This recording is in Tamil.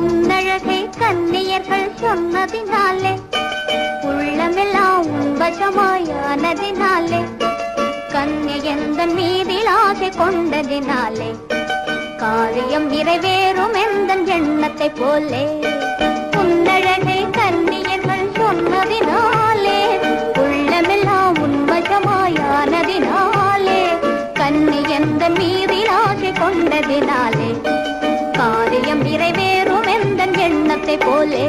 உன்னழகை கன்னியர்கள் சொன்னதினாலே உள்ளமெல்லாம் உன்பசமாயானதினாலே கன்னியந்தன் மீதில் ஆசை கொண்டதினாலே காரியம் நிறைவேறும் எந்த எண்ணத்தை போலே. உன்னழகை மனதினாலே காரியம் நிறைவேறும் எந்த எண்ணத்தை போலே.